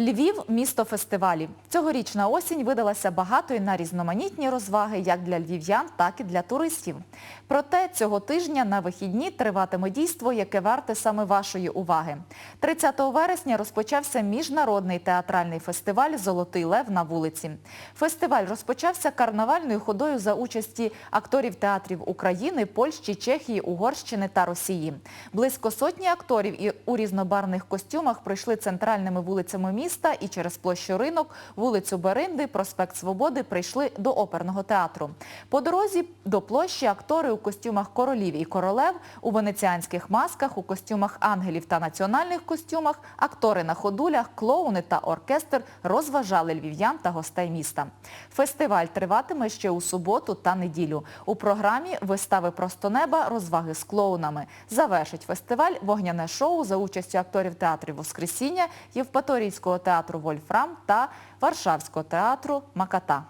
Львів – місто фестивалів. Цьогорічна осінь видалася багатою на різноманітні розваги як для львів'ян, так і для туристів. Проте цього тижня на вихідні триватиме дійство, яке варте саме вашої уваги. 30 вересня розпочався міжнародний театральний фестиваль «Золотий лев» на вулиці. Фестиваль розпочався карнавальною ходою за участі акторів театрів України, Польщі, Чехії, Угорщини та Росії. Близько сотні акторів і у різнобарвних костюмах пройшли центральними вулицями міста і через площу Ринок, вулицю Беринди, проспект Свободи прийшли до оперного театру. По дорозі до площі актори у костюмах королів і королев, у венеціанських масках, у костюмах ангелів та національних костюмах, актори на ходулях, клоуни та оркестр розважали львів'ян та гостей міста. Фестиваль триватиме ще у суботу та неділю. У програмі вистави «Просто неба», розваги з клоунами. Завершить фестиваль вогняне шоу за участю акторів театрів «Воскресіння», Євпаторійського театру «Вольфрам» та Варшавського театру «Маката».